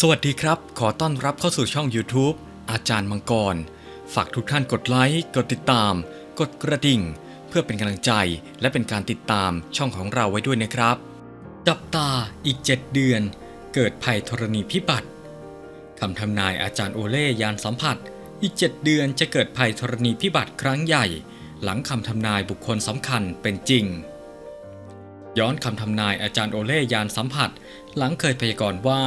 สวัสดีครับ ขอต้อนรับเข้าสู่ช่อง YouTube อาจารย์มังกร ฝากทุกท่านกดไลค์ กดติดตาม กดกระดิ่ง เพื่อเป็นกำลังใจ และเป็นการติดตามช่องของเราไว้ด้วยนะครับ จับตาอีก 7 เดือน เกิดภัยธรณีพิบัติคำทำนายอาจารย์โอเล่ยานสัมผัส อีก 7 เดือนจะเกิดภัยธรณีพิบัติครั้งใหญ่ หลังคำทำนายบุคคลสำคัญเป็นจริง ย้อนคำทำนายอาจารย์โอเล่ยานสัมผัส หลังเคยพยากรณ์ว่า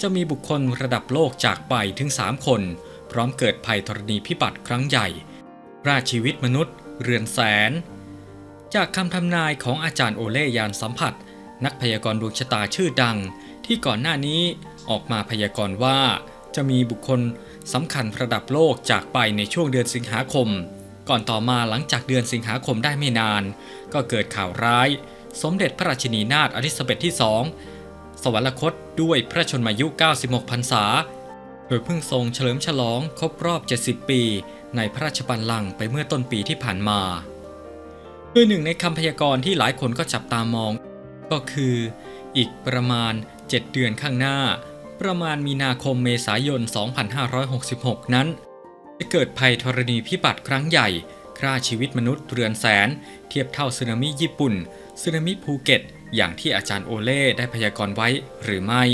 จะมีบุคคลระดับโลกจากไปถึง 3 คน พร้อมเกิดภัยธรณีพิบัติครั้งใหญ่ ราชีวิตมนุษย์ เรือนแสน จากคำทำนายของอาจารย์โอเล่ยานสัมผัส นักพยากรณ์ดวงชะตาชื่อดัง ที่ก่อนหน้านี้ออกมาพยากรณ์ว่าจะมีบุคคลสำคัญระดับโลกจากไปในช่วงเดือนสิงหาคม ก่อนต่อมาหลังจากเดือนสิงหาคมได้ไม่นาน ก็เกิดข่าวร้าย สมเด็จพระราชินีนาถอลิซาเบธที่สอง สวรรคตด้วยพระชนมายุ 96 พรรษา โดยเพิ่งทรงเฉลิมฉลองครบรอบ 70 ปี ในพระราชบัลลังก์ไปเมื่อต้นปีที่ผ่านมา โดยหนึ่งในคำพยากรณ์ที่หลายคนก็จับตามอง ก็คือ อีกประมาณ 7 เดือนข้างหน้า ประมาณมีนาคมเมษายน 2566 นั้น จะเกิดภัยธรณีพิบัติครั้งใหญ่ฆ่าชีวิตมนุษย์เรือนแสน เทียบเท่าสึนามิญี่ปุ่นสึนามิภูเก็ตอย่างที่อาจารย์โอเล่ได้พยากรณ์ไว้หรือไม่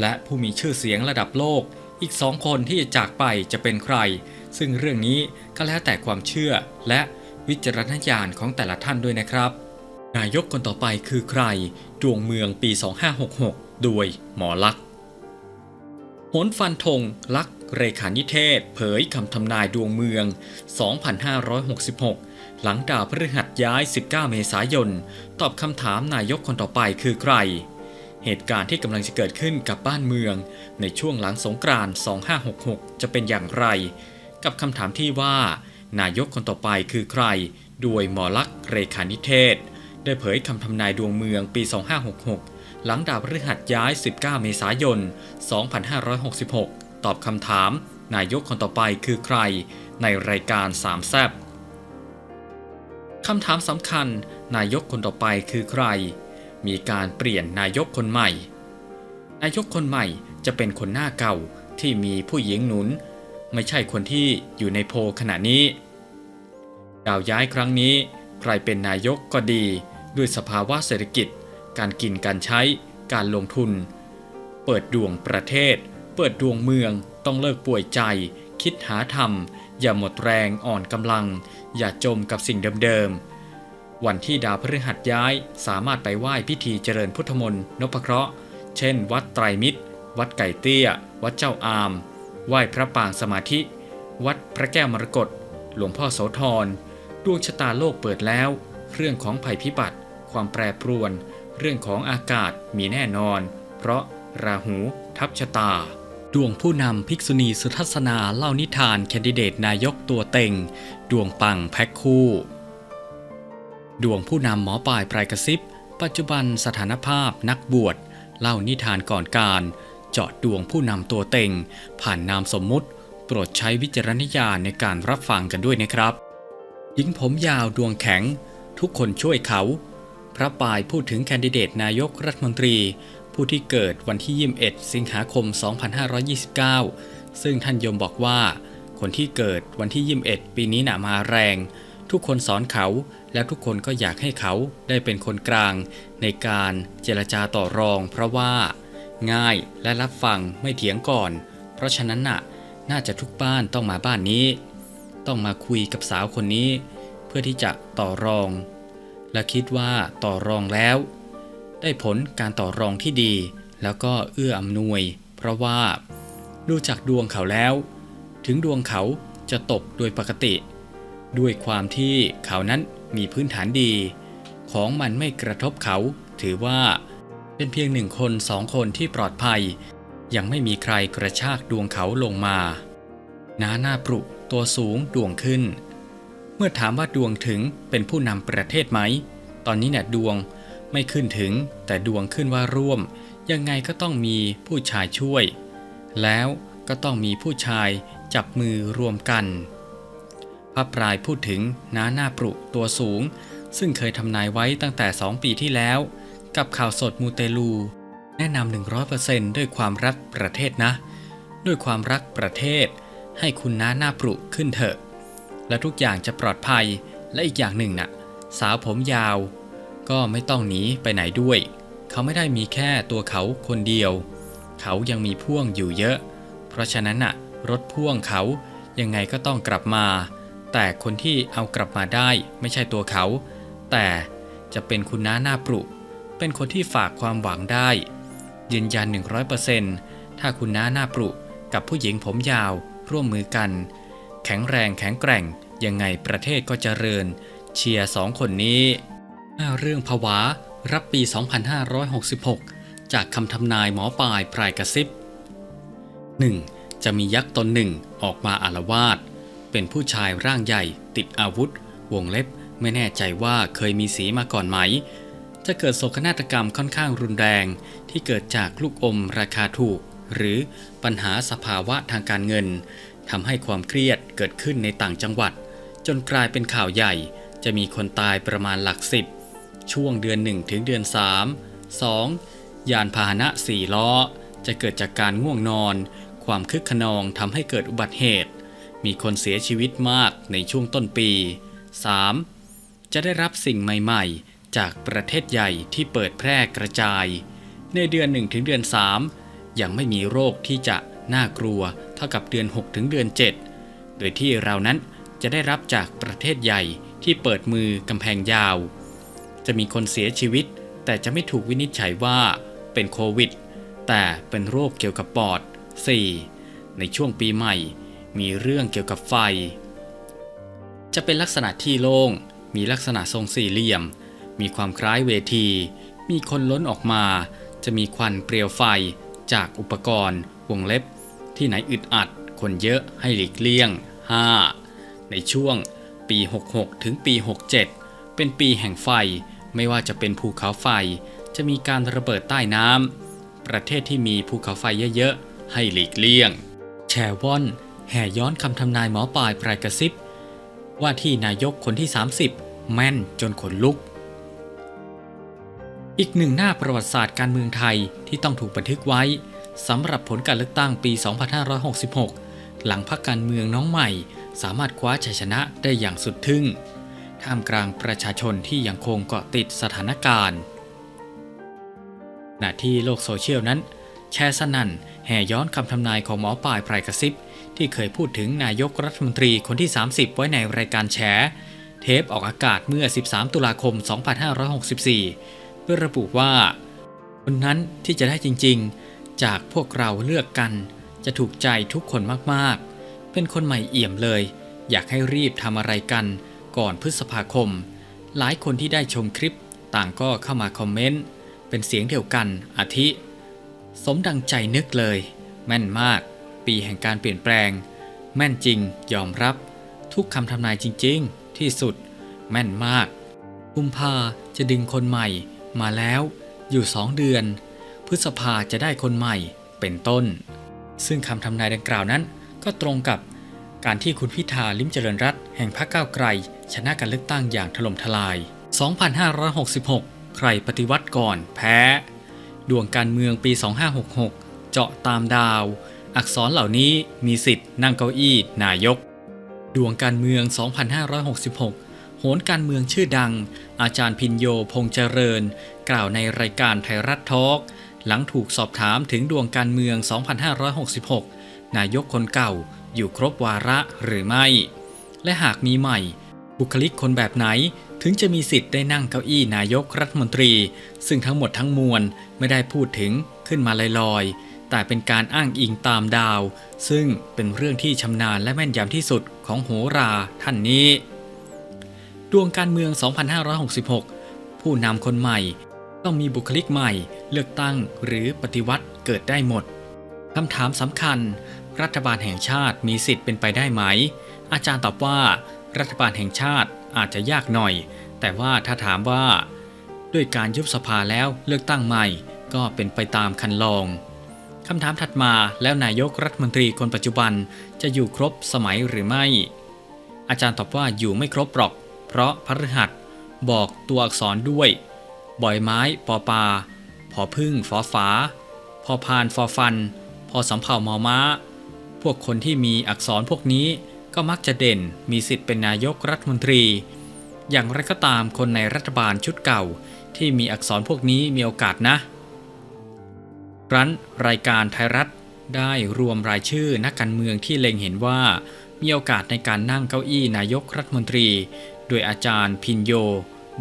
และผู้มีชื่อเสียงระดับโลกอีกสองคนที่จะจากไปจะเป็นใคร ซึ่งเรื่องนี้ก็แล้วแต่ความเชื่อและวิจารณญาณของแต่ละท่านด้วยนะครับ นายกคนต่อไปคือใคร ดวงเมืองปี 2566 โดยหมอลักษณ์โหนฟันธงลักษ์เรขานิเทศ เผยคำทำนายดวงเมือง 2566 หลังดาวพฤหัสย้าย 19 เมษายน ตอบคำถามนายกคนต่อไปคือใคร เหตุการณ์ที่กำลังจะเกิดขึ้นกับบ้านเมือง ในช่วงหลังสงกรานต์2566 จะเป็นอย่างไร กับคำถามที่ว่า นายกคนต่อไปคือใครด้วยหมอลักษ์เรขานิเทศ ได้เผยคำทำนายดวงเมืองปี 2566 หลังดาวพฤหัสย้าย 19 เมษายน 2566 ตอบคำถาม นายกคนต่อไปคือใคร ในรายการสามแซบ คำถามสำคัญ นายกคนต่อไปคือใคร มีการเปลี่ยนนายกคนใหม่ นายกคนใหม่จะเป็นคนหน้าเก่าที่มีผู้หญิงหนุน ไม่ใช่คนที่อยู่ในโพขณะนี้ดาวย้ายครั้งนี้ ใครเป็นนายกก็ดี ด้วยสภาวะเศรษฐกิจ การกินการใช้ การลงทุน เปิดดวงประเทศ เปิดดวงเมืองต้องเลิกป่วยใจ คิดหาธรรม อย่าหมดแรงอ่อนกำลัง อย่าจมกับสิ่งเดิมๆ วันที่ดาวพฤหัสย้ายสามารถไปไหว้พิธีเจริญพุทธมนต์นพเคราะห์ เช่น วัดไตรมิตร วัดไก่เตี้ย วัดเจ้าอาม ไหว้พระปางสมาธิ วัดพระแก้วมรกตหลวงพ่อโสธรดวงชะตาโลกเปิดแล้ว เรื่องของภัยพิบัติ ความแปรปรวน เรื่องของอากาศมีแน่นอน เพราะราหูทับชะตา ดวงผู้นำภิกษุณีสุทัศนาเล่านิทานแคนดิเดตนายกตัวเต็ง ดวงปังแพ็คคู่ ดวงผู้นำหมอปลายปลายกระซิบ ปัจจุบันสถานภาพนักบวช เล่านิทานก่อนการ เจาะดวงผู้นำตัวเต็ง ผ่านนามสมมุติ โปรดใช้วิจารณญาณในการรับฟังกันด้วยนะครับ หญิงผมยาวดวงแข็ง ทุกคนช่วยเขา พระปายพูดถึงแคนดิเดตนายกรัฐมนตรี ผู้ที่เกิดวันที่ 21 สิงหาคม 2529 ซึ่งท่านยมบอกว่า คนที่เกิดวันที่ 21 ปีนี้หนามาแรง ทุกคนสอนเขาและทุกคนก็อยากให้เขาได้เป็นคนกลาง ในการเจรจาต่อรอง เพราะว่า ง่ายและรับฟังไม่เถียงก่อน เพราะฉะนั้นน่ะน่าจะทุกบ้านต้องมาบ้านนี้ ต้องมาคุยกับสาวคนนี้ เพื่อที่จะต่อรอง และคิดว่าต่อรองแล้ว ได้ผลการต่อรองที่ดี แล้วก็เอื้ออำนวย เพราะว่า ดูจากดวงเขาแล้ว ถึงดวงเขาจะตกโดยปกติ ด้วยความที่เขานั้นมีพื้นฐานดี ของมันไม่กระทบเขา ถือว่าเป็นเพียงหนึ่งคนสองคนที่ปลอดภัย ยังไม่มีใครกระชากดวงเขาลงมาน้าหน้าปรุตัวสูงดวงขึ้น เมื่อถามว่าดวงถึงเป็นผู้นำประเทศไหม ตอนนี้เนี่ยดวง ไม่ขึ้นถึงแต่ดวงขึ้นว่าร่วม ยังไงก็ต้องมีผู้ชายช่วย แล้วก็ต้องมีผู้ชายจับมือรวมกัน พระปรายพูดถึงน้าหน้าปรุตัวสูง ซึ่งเคยทำนายไว้ตั้งแต่สองปีที่แล้ว กับข่าวสดมูเตลู แนะนำ100%ด้วยความรักประเทศนะ ด้วยความรักประเทศ ให้คุณน้าหน้าปรุขึ้นเถอะ และทุกอย่างจะปลอดภัยและอีกอย่างหนึ่งน่ะ สาวผมยาว ก็ไม่ต้องหนีไปไหนด้วย เขาไม่ได้มีแค่ตัวเขาคนเดียว เขายังมีพ่วงอยู่เยอะ เพราะฉะนั้นน่ะรถพ่วงเขายังไงก็ต้องกลับมา แต่คนที่เอากลับมาได้ไม่ใช่ตัวเขา แต่จะเป็นคุณน้าหน้าปรุ เป็นคนที่ฝากความหวังได้ ยืนยัน 100%ถ้าคุณน้าหน้าปรุกับผู้หญิงผมยาวร่วมมือกัน แข็งแรงแข็งแกร่งยังไงประเทศก็เจริญ เชียร์สองคนนี้ เรื่องผวา รับปี 2566 จากคำทำนายหมอปลายพรายกระซิบ 1. จะมียักษ์ตนหนึ่งออกมาอาละวาดเป็นผู้ชายร่างใหญ่ ติดอาวุธ วงเล็บ ไม่แน่ใจว่าเคยมีสีมาก่อนไหม จะเกิดโศกนาฏกรรมค่อนข้างรุนแรง ที่เกิดจากลูกอมราคาถูก หรือปัญหาสภาวะทางการเงินทำให้ความเครียดเกิดขึ้นในต่างจังหวัด จนกลายเป็นข่าวใหญ่จะมีคนตายประมาณหลักสิบ ช่วงเดือน 1 ถึงเดือน 3 2. ยานพาหนะ4ล้อ จะเกิดจากการง่วงนอน ความคึกขนองทำให้เกิดอุบัติเหตุ มีคนเสียชีวิตมากในช่วงต้นปี 3. จะได้รับสิ่งใหม่ๆ จากประเทศใหญ่ที่เปิดแพร่กระจาย ในเดือน 1 ถึงเดือน 3 ยังไม่มีโรคที่จะน่ากลัวเท่ากับเดือน 6 ถึงเดือน 7 โดยที่เรานั้นจะได้รับจากประเทศใหญ่ที่เปิดมือกำแพงยาว จะมีคนเสียชีวิต แต่จะไม่ถูกวินิจฉัยว่าเป็นโควิด แต่เป็นโรคเกี่ยวกับปอด 4. ในช่วงปีใหม่ มีเรื่องเกี่ยวกับไฟ จะเป็นลักษณะที่โล่ง มีลักษณะทรงสี่เหลี่ยม มีความคล้ายเวที มีคนล้นออกมา จะมีควันเปลวไฟจากอุปกรณ์ วงเล็บ ที่ไหนอึดอัด คนเยอะให้หลีกเลี่ยง 5. ในช่วงปี 66 ถึงปี 67 เป็นปีแห่งไฟ ไม่ว่าจะเป็นภูเขาไฟ จะมีการระเบิดใต้น้ำประเทศที่มีภูเขาไฟเยอะๆ ให้หลีกเลี่ยง แชวอน แห่ย้อนคำทำนายหมอปลายปลายกระซิบ ว่าที่นายกคนที่ 30 แม่นจนขนลุก อีกหนึ่งหน้าประวัติศาสตร์การเมืองไทยที่ต้องถูกบันทึกไว้สำหรับผลการเลือกตั้งปี 2566 หลังพรรคการเมืองน้องใหม่ สามารถคว้าชัยชนะได้อย่างสุดทึ่ง ท่ามกลางประชาชนที่ยังคงเกาะติดสถานการณ์ขณะที่โลกโซเชียลนั้น แชร์สนั่นแห่ย้อนคำทำนายของหมอป่ายไพรกระซิบ ที่เคยพูดถึงนายกรัฐมนตรีคนที่ 30 ไว้ในรายการแฉเทปออกอากาศเมื่อ 13 ตุลาคม 2564เพื่อระบุว่า คนนั้นที่จะได้จริงๆ จากพวกเราเลือกกัน จะถูกใจทุกคนมากๆ เป็นคนใหม่เอี่ยมเลย อยากให้รีบทำอะไรกัน ก่อนพฤษภาคม หลายคนที่ได้ชมคลิปต่างก็เข้ามาคอมเมนต์ เป็นเสียงเดียวกันอาทิ สมดังใจนึกเลย แม่นมาก ปีแห่งการเปลี่ยนแปลง แม่นจริง ยอมรับ ทุกคำทำนายจริง ๆ ที่สุด แม่นมากกุมภาจะดึงคนใหม่มาแล้วอยู่สองเดือน พฤษภาจะได้คนใหม่เป็นต้น ซึ่งคำทำนายดังกล่าวนั้นก็ตรงกับการที่คุณพิธาลิมเจริญรัตแห่งพรรคก้าวไกล ชนะการเลือกตั้งอย่างถล่มทลาย 2566 ใครปฏิวัติก่อนแพ้ ดวงการเมืองปี 2566 เจาะตามดาว อักษรเหล่านี้มีสิทธิ์นั่งเก้าอี้นายก ดวงการเมือง 2566 โหนการเมืองชื่อดัง อาจารย์พินโยพงษ์เจริญ กล่าวในรายการไทยรัฐทอล์กหลังถูกสอบถามถึงดวงการเมือง 2566 นายกคนเก่าอยู่ครบวาระหรือไม่ และหากมีใหม่ บุคลิกคนแบบไหนถึงจะมีสิทธิ์ได้นั่งเก้าอี้นายกรัฐมนตรี ซึ่งทั้งหมดทั้งมวลไม่ได้พูดถึงขึ้นมาลอยๆ แต่เป็นการอ้างอิงตามดาว ซึ่งเป็นเรื่องที่ชำนาญและแม่นยำที่สุดของโหราท่านนี้ ดวงการเมือง 2566 ผู้นำคนใหม่ ต้องมีบุคลิกใหม่ เลือกตั้งหรือปฏิวัติเกิดได้หมดคำถามสำคัญ รัฐบาลแห่งชาติมีสิทธิ์เป็นไปได้ไหม อาจารย์ตอบว่า รัฐบาลแห่งชาติอาจจะยากหน่อย แต่ว่าถ้าถามว่า ด้วยการยุบสภาแล้วเลือกตั้งใหม่ ก็เป็นไปตามคันลองคำถามถัดมาแล้วนายกรัฐมนตรีคนปัจจุบันจะอยู่ครบสมัยหรือไม่ อาจารย์ตอบว่าอยู่ไม่ครบหรอก เพราะพฤหัสบอกตัวอักษรด้วยบ่อยไม้ปอปาพพอพึ่งฟอฟ้า พอพานฟอฟัน พอสำเภามอม้า พวกคนที่มีอักษรพวกนี้ ก็มักจะเด่นมีสิทธิ์เป็นนายกรัฐมนตรี อย่างไรก็ตามคนในรัฐบาลชุดเก่า ที่มีอักษรพวกนี้มีโอกาสนะรั้นรายการไทยรัฐได้รวมรายชื่อนักการเมืองที่เล็งเห็นว่า มีโอกาสในการนั่งเก้าอี้นายกรัฐมนตรี โดยอาจารย์พินโย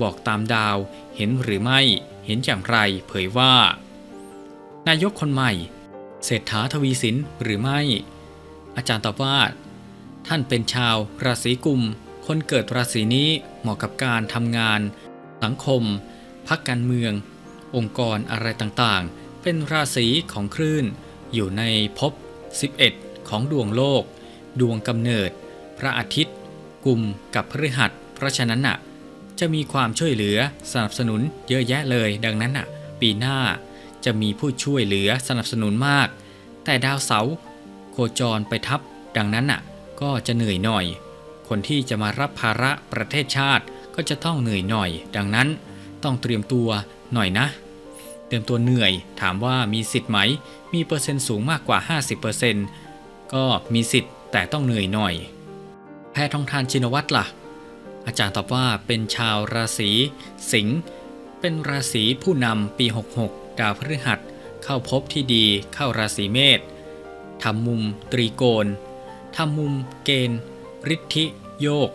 บอกตามดาว เห็นหรือไม่เห็นอย่างไรเผยว่า นายกคนใหม่ เศรษฐาทวีสินหรือไม่ อาจารย์ตอบว่า ท่านเป็นชาวราศีกุม คนเกิดราศีนี้เหมาะกับการทำงาน สังคม พักการเมือง องค์กรอะไรต่างๆ เป็นราศีของคลื่น อยู่ในภพ 11 ของดวงโลก ดวงกำเนิด พระอาทิตย์กลุ่มกับพฤหัส เพราะฉะนั้นน่ะ จะมีความช่วยเหลือสนับสนุนเยอะแยะเลย ดังนั้นน่ะ ปีหน้าจะมีผู้ช่วยเหลือสนับสนุนมาก แต่ดาวเสาร์โคจรไปทับดังนั้นน่ะ ก็จะเหนื่อยหน่อย คนที่จะมารับภาระประเทศชาติก็จะต้องเหนื่อยหน่อย ดังนั้นต้องเตรียมตัวหน่อยนะ เตรียมตัวเหนื่อย ถามว่ามีสิทธิ์ไหม มีเปอร์เซ็นต์สูงมากกว่า 50%ก็มีสิทธิ์แต่ต้องเหนื่อยหน่อย แพทองทานชินวัตรล่ะ อาจารย์ตอบว่าเป็นชาวราศีสิงห์ เป็นราศีผู้นำปี 66 ดาวพฤหัส เข้าพบที่ดีเข้าราศีเมษทำมุมตรีโกณ ทำมุมเกณฑ์ฤทธิโยก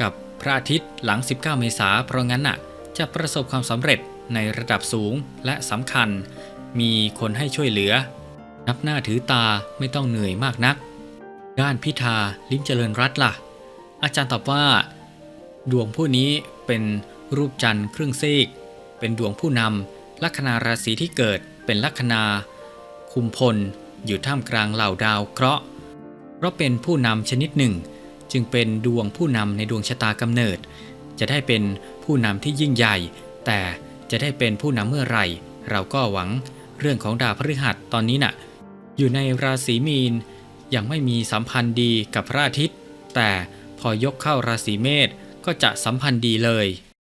กับพระอาทิตย์หลัง 19 เมษาเพราะงั้นน่ะจะประสบความสำเร็จในระดับสูงและสำคัญ มีคนให้ช่วยเหลือ นับหน้าถือตาไม่ต้องเหนื่อยมากนัก ด้านพิธาลิ้มเจริญรัตล่ะ อาจารย์ตอบว่า ดวงผู้นี้เป็นรูปจันทร์ครึ่งซีก เป็นดวงผู้นำลัคนาราศีที่เกิดเป็นลัคนา คุมพลอยู่ท่ามกลางเหล่าดาวเคราะห์ เพราะเป็นผู้นำชนิดหนึ่ง จึงเป็นดวงผู้นำในดวงชะตากำเนิด จะได้เป็นผู้นำที่ยิ่งใหญ่ แต่จะได้เป็นผู้นำเมื่อไหร่ เราก็หวังเรื่องของดาวพฤหัสตอนนี้น่ะ อยู่ในราศีมีน ยังไม่มีสัมพันธ์ดีกับพระอาทิตย์ แต่พอยกเข้าราศีเมษก็จะสัมพันธ์ดีเลย